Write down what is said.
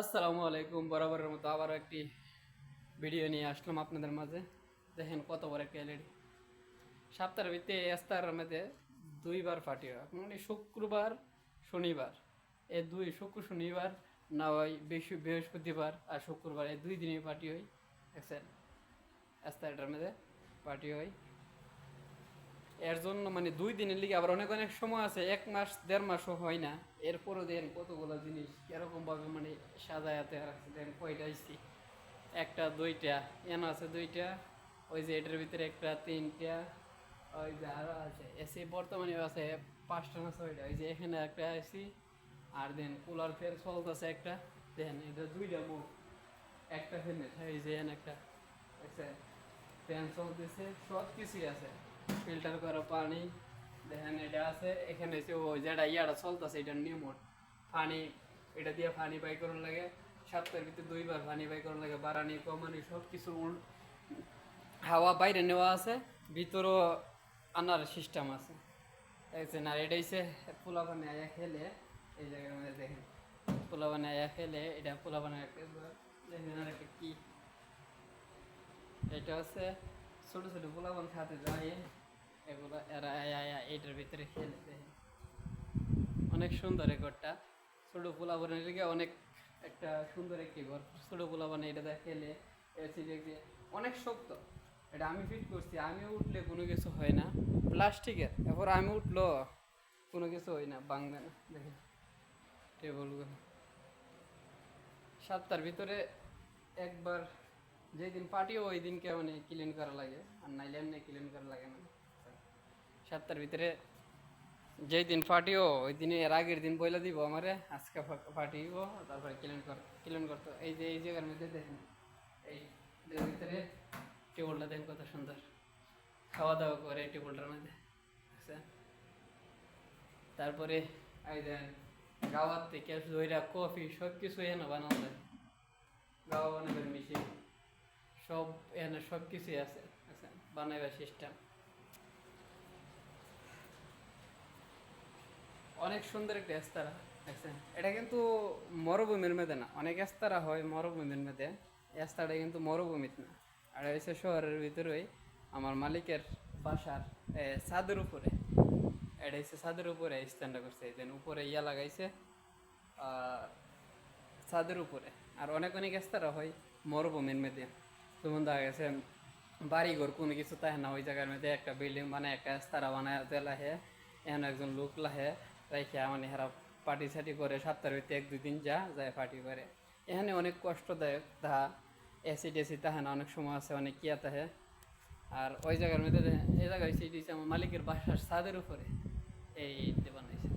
আসসালামু আলাইকুম, বরাবরের মতো আবার একটি ভিডিও নিয়ে আসলাম আপনাদের মাঝে। দেখেন কত বড় একটা এলইডি সপ্তাহের ভিত্তিতে এস্তার মধ্যে দুইবার ফাটি হয় মানে শুক্রবার, শনিবার। এই দুই, শুক্র, শনিবার না হয় বেশি বৃহস্পতিবার আর শুক্রবার, এই দুই দিনই পার্টি হয়, দেখছেন? এস্তারটার মধ্যে পার্টি হয়। এর জন্য মানে দুই দিনের লিগে আবার অনেক অনেক সময় আছে, এক মাস, দেড় মাসও হয় না। এরপরও দেন কতগুলো জিনিস এরকমভাবে মানে সাজায়াতে রাখছে, দেন কয়টা ইসি একটা, দুইটা, এন আছে দুইটা, ওই যে এটার ভিতরে একটা, তিনটা, ওই যে আরও আছে, এসি বর্তমানে আছে পাঁচটা না ছয়টা, ওই যে এখানে একটা এসি, আর দেন কুলার ফ্যান চলতেছে একটা, দেন এটা দুইটা মুখ একটা ফ্যানের, এই যে একটা ফ্যান চলতেছে সব কিছুই আছে। ফিল্টার করা পানি, দেখেন এটা আছে, এখানে যে ও যেটা ইয়াটা চলতেছে এটা নিয়মট পানি, এটা দিয়ে পানি বাই করার লাগে, সপ্তাহের ভিতরে দুইবার পানি বাই করার লাগে বাড়ানি কমানি সব কিছু হাওয়া বাইরে নেওয়া আছে, ভিতরও আনার সিস্টেম আছে। দেখছেন আর এটা হচ্ছে পোলা পানি আয়া খেলে, এই জায়গার মধ্যে দেখেন পোলা পানি আয়া খেলে, এটা পোলা পানি দেখেন আর একটা কি। এটা হচ্ছে ছোট ছোট পোলাপান খাতে যায় এগুলো এরা এইটার ভিতরে খেলে অনেক সুন্দর এই ঘরটা। ছোট পোলাপানের দিকে অনেক একটা সুন্দর একটি ঘর। ছোট পোলাপানে এটা দেখ খেলে দেখে অনেক শক্ত। এটা আমি ফিট করছি, আমি উঠলে কোনো কিছু হয় না। প্লাস্টিকের, এরপর আমি উঠল, কোনো কিছু হয় না বাংবে না দেখেন টেবলগুলো সাতটার ভিতরে একবার যেদিন পার্টিও ওই দিনকে মানে ক্লিন করা লাগে। আর নাইলে এমনি ক্লিন করা লাগে না। সাতটার ভিতরে যেই দিন পার্টিও ওই দিনে এর আগের দিন বইলা দিব আমারে, আজকে পার্টিও তারপরে ক্লিন কর ক্লিন করতো। এই যে, এই জায়গার মধ্যে দেখেন, এই ভিতরে টেবলটা দেখেন কত সুন্দর। খাওয়া দাওয়া করে এই টেবলটার মধ্যে আচ্ছা। তারপরে, এই দেন গাওয়ার থেকে দইরা কফি সব কিছু এনে বানানো যায়। গাওয়া বানাবার মেশিন সব এখানে সব কিছুই আছে আচ্ছা বানাইবার সিস্টেম অনেক সুন্দর একটা এস্তারা এটা কিন্তু মরুভূমির মেয়েদে না, অনেক এস্তারা হয় মরুভূমির মেয়েদে এস্তাটা কিন্তু মরুভূমিতে না। আর হচ্ছে শহরের ভিতরেই আমার মালিকের বাসার ছাদের উপরে, এটা হচ্ছে ছাদের উপরে স্ট্যান্ডটা করছে। দেন উপরে ইয়া লাগাইছে ছাদের উপরে। আর অনেক অনেক এস্তারা হয় মরুভূমির মেয়েদে যেমন দেখা গেছে, বাড়িঘর কোনো কিছু তাই না, ওই জায়গার মধ্যে একটা বিল্ডিং বানায়, একটা এস্তারা বানায় লাহে, এখানে একজন লোক লাহে রাইখে মানে হেরা পার্টি সাটি করে সপ্তাহের হইতে এক, দুই দিন যা, যায় পার্টি করে। এখানে অনেক কষ্টদায়ক, তাহা এসি টেসি তাহে না, অনেক সময় আছে, অনেক কিয়া তাহে। আর ওই জায়গার মধ্যে এই জায়গায় সিটি আমার মালিকের বাসার ছাদের উপরে। এই বানাইছে।